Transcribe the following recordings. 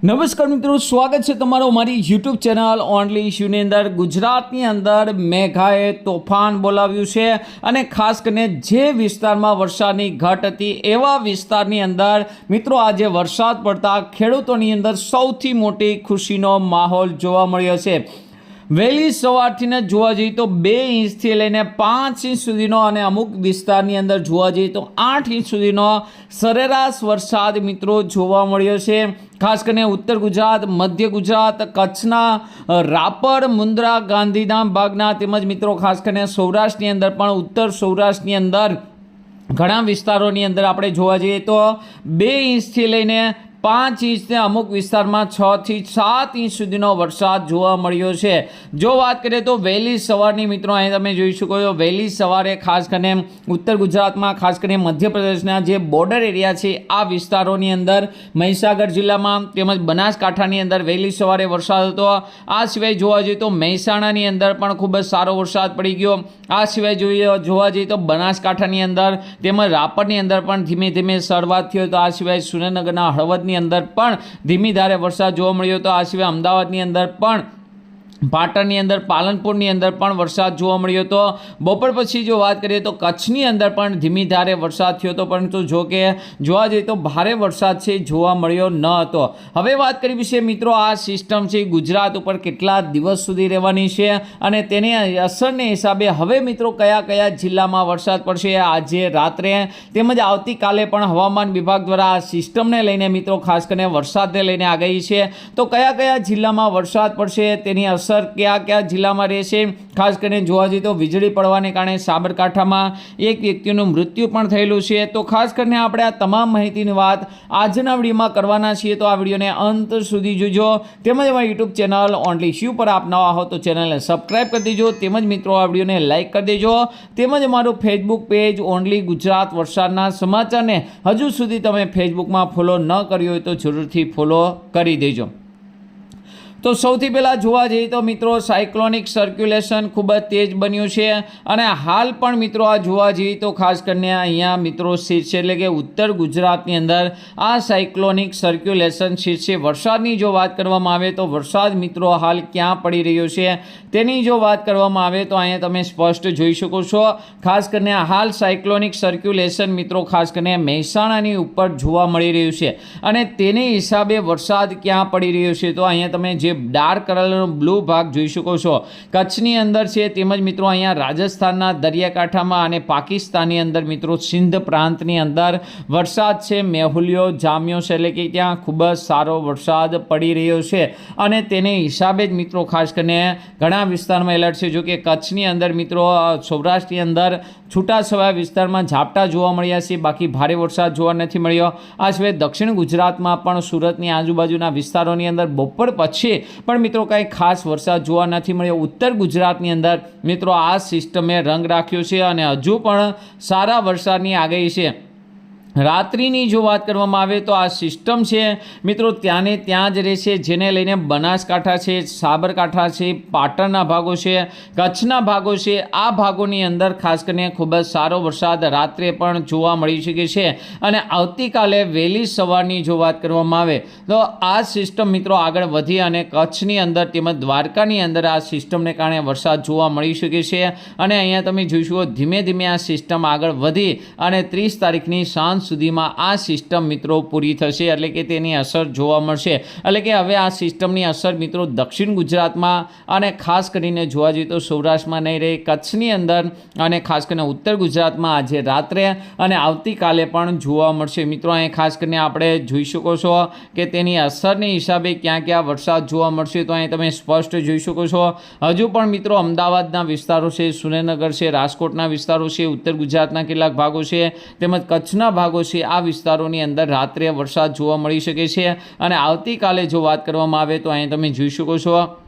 નમસ્કાર મિત્રો, સ્વાગત છે તમારો મારી યુટ્યુબ ચેનલ ઓનલી ઇશ્યુની અંદર. ગુજરાતની અંદર મેઘાએ તોફાન બોલાવ્યું છે અને ખાસ કરીને જે વિસ્તારમાં વરસાદની ઘટ હતી એવા વિસ્તારની અંદર મિત્રો, આજે વરસાદ પડતા ખેડૂતોની અંદર સૌથી મોટી ખુશીનો માહોલ જોવા મળ્યો છે. વહેલી સવારથી ને જોવા જઈએ તો બે ઇંચથી લઈને પાંચ ઇંચ સુધીનો અને અમુક વિસ્તારની અંદર જોવા જઈએ તો આઠ ઇંચ સુધીનો સરેરાશ વરસાદ મિત્રો જોવા મળ્યો છે. ખાસ કરીને ઉત્તર ગુજરાત, મધ્ય ગુજરાત, કચ્છના રાપર, મુન્દ્રા, ગાંધીધામ ભાગના તેમજ મિત્રો ખાસ કરીને સૌરાષ્ટ્રની અંદર પણ ઉત્તર સૌરાષ્ટ્રની અંદર ઘણા વિસ્તારોની અંદર આપણે જોવા જઈએ તો બે ઇંચથી લઈને પાંચ ઇંચને અમુક વિસ્તારમાં છથી સાત ઇંચ સુધીનો વરસાદ જોવા મળ્યો છે. જો વાત કરીએ તો વહેલી સવારની મિત્રો, અહીં તમે જોઈ શકો છો, વહેલી સવારે ખાસ કરીને ઉત્તર ગુજરાતમાં, ખાસ કરીને મધ્યપ્રદેશના જે બોર્ડર એરિયા છે, આ વિસ્તારોની અંદર મહીસાગર જિલ્લામાં તેમજ બનાસકાંઠાની અંદર વહેલી સવારે વરસાદ હતો. આ સિવાય જોવા જઈએ તો મહેસાણાની અંદર પણ ખૂબ જ સારો વરસાદ પડી ગયો. આ સિવાય જોઈએ, જોવા જઈએ તો બનાસકાંઠાની અંદર તેમજ રાપરની અંદર પણ ધીમે ધીમે શરૂઆત થયો તો આ સિવાય સુરેન્દ્રનગરના હળવદની અંદર પણ ધીમી ધારે વરસાદ જોવા મળ્યો હતો આ સિવાય અમદાવાદની અંદર પણ પાટણની અંદર, પાલનપુરની અંદર પણ વરસાદ જોવા મળ્યો હતો. બપોર પછી જો વાત કરીએ તો કચ્છની અંદર પણ ધીમી ધારે વરસાદ થયો હતો, પરંતુ જો કે જોવા જઈએ તો ભારે વરસાદ છે જોવા મળ્યો ન હતો. હવે વાત કરી છે મિત્રો, આ સિસ્ટમ છે ગુજરાત ઉપર કેટલા દિવસ સુધી રહેવાની છે અને તેની અસરને હિસાબે હવે મિત્રો કયા કયા જિલ્લામાં વરસાદ પડશે આજે રાત્રે તેમજ આવતીકાલે પણ હવામાન વિભાગ દ્વારા આ સિસ્ટમને લઈને મિત્રો ખાસ કરીને વરસાદને લઈને આગાહી છે. તો કયા કયા જિલ્લામાં વરસાદ પડશે તેની અસર કયા કયા જિલ્લામાં રહેશે? ખાસ કરીને જોવા જઈએ તો વીજળી પડવાને કારણે સાબરકાંઠામાં એક વ્યક્તિનું મૃત્યુ પણ થયેલું છે. તો ખાસ કરીને આપણે આ તમામ માહિતીની વાત આજના વિડીયોમાં કરવાના છીએ. તો આ વિડીયોને અંત સુધી જોજો. તેમજ અમારી યુટ્યુબ ચેનલ ઓનલી શિવ પર આપ નવા હો તો ચેનલને સબસ્ક્રાઈબ કરી દેજો. તેમજ મિત્રો, આ વિડીયોને લાઇક કરી દેજો. તેમજ અમારું ફેસબુક પેજ ઓનલી ગુજરાત વરસાદના સમાચારને હજુ સુધી તમે ફેસબુકમાં ફોલો ન કર્યો હોય તો જરૂરથી ફોલો કરી દેજો. તો સૌથી પહેલાં જોવા જઈએ તો મિત્રો સાયક્લોનિક સર્ક્યુલેશન ખૂબ જ તેજ બન્યું છે અને હાલ પણ મિત્રો આ જોવા જઈએ તો ખાસ કરીને અહીંયા મિત્રો શીર્ષ એટલે કે ઉત્તર ગુજરાતની અંદર આ સાયક્લોનિક સર્ક્યુલેશન શીર્ષે વરસાદની જો વાત કરવામાં આવે તો વરસાદ મિત્રો હાલ ક્યાં પડી રહ્યો છે તેની જો વાત કરવામાં આવે તો અહીંયા તમે સ્પષ્ટ જોઈ શકો છો. ખાસ કરીને હાલ સાયક્લોનિક સર્ક્યુલેશન મિત્રો ખાસ કરીને મહેસાણાની ઉપર જોવા મળી રહ્યું છે અને તેની હિસાબે વરસાદ ક્યાં પડી રહ્યો છે તો અહીંયા તમે જે ડાર્ક કલરનો બ્લુ ભાગ જોઈ શકો છો. કચ્છની અંદર છે તેમજ મિત્રો અહીંયા રાજસ્થાનના દરિયાકાંઠામાં અને પાકિસ્તાનની અંદર મિત્રો સિંધ પ્રાંતની અંદર વરસાદ છે મેહુલિયો જામ્યો છે, એટલે કે ત્યાં ખૂબ જ સારો વરસાદ પડી રહ્યો છે. અને તેને હિસાબે જ મિત્રો ખાસ કરીને ઘણા વિસ્તારમાં એલર્ટ છે, જો કે કચ્છની અંદર મિત્રો સૌરાષ્ટ્રની અંદર છૂટાછવાયા વિસ્તારમાં ઝાપટા જોવા મળ્યા છે, બાકી ભારે વરસાદ જોવા નથી મળ્યો. આ સિવાય દક્ષિણ ગુજરાતમાં પણ સુરતની આજુબાજુના વિસ્તારોની અંદર બપોર પછી પણ મિત્રો કંઈ ખાસ વરસાદ જોવા નથી મળ્યો. ઉત્તર ગુજરાતની અંદર મિત્રો આ સિસ્ટમે રંગ રાખ્યો છે અને હજુ પણ સારા વરસાદની આગાહી છે. રાત્રિની જો વાત કરવામાં આવે તો આ સિસ્ટમ છે. મિત્રો, ત્યાંને ત્યાં જ રહેશે, જેને લઈને બનાસકાંઠા છે, સાબરકાંઠા છે, પાટણના ભાગો છે, કચ્છના ભાગો છે. આ ભાગોની અંદર ખાસ કરીને ખૂબ જ સારો વરસાદ રાત્રે પણ જોવા મળી શકે છે. અને આવતીકાલે વહેલી સવારની જો વાત કરવામાં આવે તો આ સિસ્ટમ મિત્રો આગળ વધી અને કચ્છની અંદર તેમજ દ્વારકાની અંદર આ સિસ્ટમને કારણે વરસાદ જોવા મળી શકે છે. અને અહીંયા તમે જોઈશું ધીમે ધીમે આ સિસ્ટમ આગળ વધી અને ત્રીસ તારીખની સાંજ સુધીમાં આ સિસ્ટમ મિત્રો પૂરી થશે એટલે કે તેની અસર જોવા મળશે. એટલે કે હવે આ સિસ્ટમની અસર મિત્રો દક્ષિણ ગુજરાતમાં અને ખાસ કરીને જોવા જઈએ તો સૌરાષ્ટ્રમાં નહીં રહે, કચ્છની અંદર અને ખાસ કરીને ઉત્તર ગુજરાતમાં આજે રાત્રે અને આવતીકાલે પણ જોવા મળશે. મિત્રો, અહીં ખાસ કરીને આપણે જોઈ શકો છો કે તેની અસરની હિસાબે ક્યાં ક્યાં વરસાદ જોવા મળશે તો અહીં તમે સ્પષ્ટ જોઈ શકો છો. હજુ પણ મિત્રો અમદાવાદના વિસ્તારો છે, સુરેન્દ્રનગર છે, રાજકોટના વિસ્તારો છે, ઉત્તર ગુજરાતના કેટલાક ભાગો છે, તેમજ કચ્છના ભાગો છે, આ વિસ્તારોની અંદર રાત્રે વરસાદ જોવા મળી શકે છે. અને આવતીકાલે જો વાત કરવામાં આવે તો અહીં તમે જોઈ શકો છો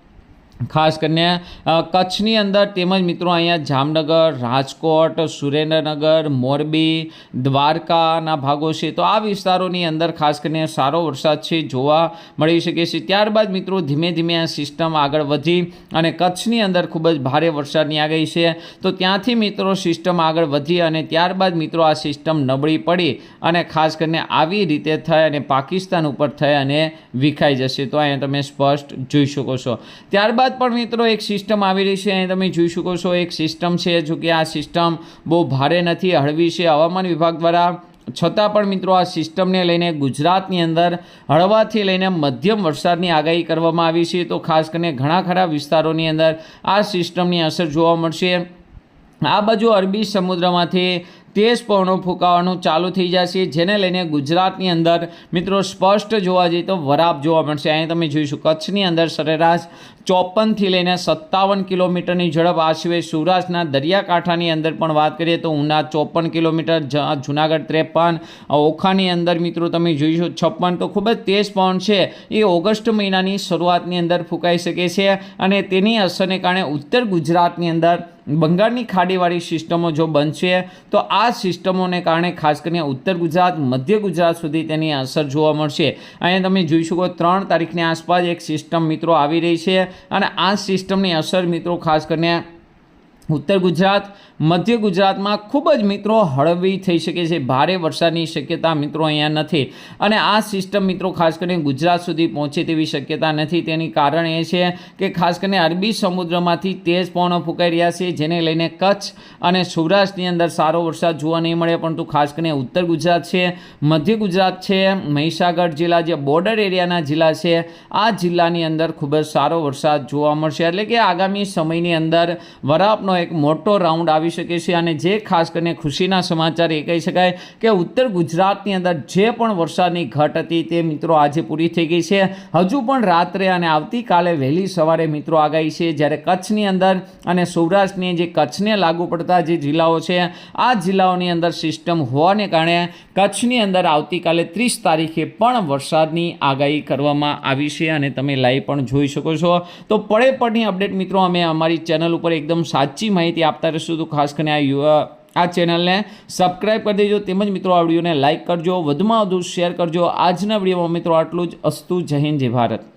ખાસ કરીને કચ્છની અંદર તેમજ મિત્રો અહીંયા જામનગર, રાજકોટ, સુરેન્દ્રનગર, મોરબી, દ્વારકાના ભાગો છે. તો આ વિસ્તારોની અંદર ખાસ કરીને સારો વરસાદ છે, જોવા મળી શકે છે. ત્યારબાદ મિત્રો ધીમે ધીમે આ સિસ્ટમ આગળ વધી અને કચ્છની અંદર ખૂબ જ ભારે વરસાદની આગાહી છે. તો ત્યાંથી મિત્રો સિસ્ટમ આગળ વધી અને ત્યારબાદ મિત્રો આ સિસ્ટમ નબળી પડી અને ખાસ કરીને આવી રીતે થઈ અને પાકિસ્તાન ઉપર થઈ અને વિખાઈ જશે. તો અહીંયા તમે સ્પષ્ટ જોઈ શકો છો. ત્યારબાદ પણ મિત્રો એક સિસ્ટમ આવી રહી છે. અહીં તમે જોઈ શકો છો એક સિસ્ટમ છે જો કે આ સિસ્ટમ બહુ ભારે નથી, હળવી છે. હવામાન વિભાગ દ્વારા છતાં પણ મિત્રો આ સિસ્ટમને લઈને ગુજરાતની અંદર હળવાથી લઈને મધ્યમ વરસાદની આગાહી કરવામાં આવી છે. તો ખાસ કરીને ઘણા ખરા વિસ્તારોની અંદર આ સિસ્ટમની અસર જોવા મળશે. આ બાજુ અરબી સમુદ્રમાંથી તેજ પવનો ફૂંકાવાનું ચાલુ થઈ જશે. જેને લઈને ગુજરાતની અંદર મિત્રો સ્પષ્ટ જોવા જઈએ તો વરાપ જોવા મળશે. અહીં તમે જોઈશું કચ્છની અંદર સરેરાશ ચોપનથી લઈને સત્તાવન કિલોમીટરની ઝડપ આશરે સૌરાષ્ટ્રના દરિયાકાંઠાની અંદર પણ વાત કરીએ તો ઉના ચોપન કિલોમીટર જુનાગઢ ત્રેપન ઓખાની અંદર મિત્રો તમે જોઈશો છપ્પન તો ખૂબ જ તેજ પવન છે. એ ઓગસ્ટ મહિનાની શરૂઆતની અંદર ફૂંકાઈ શકે છે અને તેની અસરને કારણે ઉત્તર ગુજરાતની અંદર બંગાળની ખાડીવાળી સિસ્ટમો જો બનશે તો આ સિસ્ટમોને કારણે ખાસ કરીને ઉત્તર ગુજરાત, મધ્ય ગુજરાત સુધી તેની અસર જોવા મળશે. અહીંયા તમે જોઈ શકો ત્રણ તારીખની આસપાસ એક સિસ્ટમ મિત્રો આવી રહી છે અને આ સિસ્ટમની અસર મિત્રો ખાસ કરીને ઉત્તર ગુજરાત મધ્ય ગુજરાતમાં ખૂબ જ મિત્રો હળવી થઈ શકે છે. ભારે વરસાદની શક્યતા મિત્રો અહીંયા નથી અને આ સિસ્ટમ મિત્રો ખાસ કરીને ગુજરાત સુધી પહોંચે તેવી શક્યતા નથી. તેની કારણ એ છે કે ખાસ કરીને અરબી સમુદ્રમાંથી તેજ પવનો ફૂંકાઈ રહ્યા છે, જેને લઈને કચ્છ અને સૌરાષ્ટ્રની અંદર સારો વરસાદ જોવા નહીં મળે. પરંતુ ખાસ કરીને ઉત્તર ગુજરાત છે, મધ્ય ગુજરાત છે, મહીસાગર જિલ્લા જે બોર્ડર એરિયાના જિલ્લા છે, આ જિલ્લાની અંદર ખૂબ જ સારો વરસાદ જોવા મળશે. એટલે કે આગામી સમયની અંદર વરાપનો એક મોટો રાઉન્ડ આવી શકે છે અને જે ખાસ કરીને ખુશીના સમાચાર એ કહી શકાય કે ઉત્તર ગુજરાતની અંદર જે પણ વરસાદની ઘટ હતી તે મિત્રો આજે પૂરી થઈ ગઈ છે. હજુ પણ રાત્રે અને આવતીકાલે વહેલી સવારે મિત્રો આગાહી છે. જ્યારે કચ્છની અંદર અને સૌરાષ્ટ્રની જે કચ્છને લાગુ પડતા જે જિલ્લાઓ છે, આ જિલ્લાઓની અંદર સિસ્ટમ હોવાને કારણે કચ્છની અંદર આવતીકાલે ત્રીસ તારીખે પણ વરસાદની આગાહી કરવામાં આવી છે અને તમે લાઈવ પણ જોઈ શકો છો. તો પડે પડની અપડેટ મિત્રો, અમે અમારી ચેનલ ઉપર એકદમ સાચી માહિતી આપતા રહીશું. તો ખાસ કરીને આ આ ચેનલને સબસ્ક્રાઈબ કરી દેજો. તેમજ મિત્રો, આ વિડીયોને લાઇક કરજો. વધુમાં વધુ શેર કરજો. આજના વિડીયોમાં મિત્રો, આટલું જ. અસ્તુ જય હિન્દ, જય ભારત.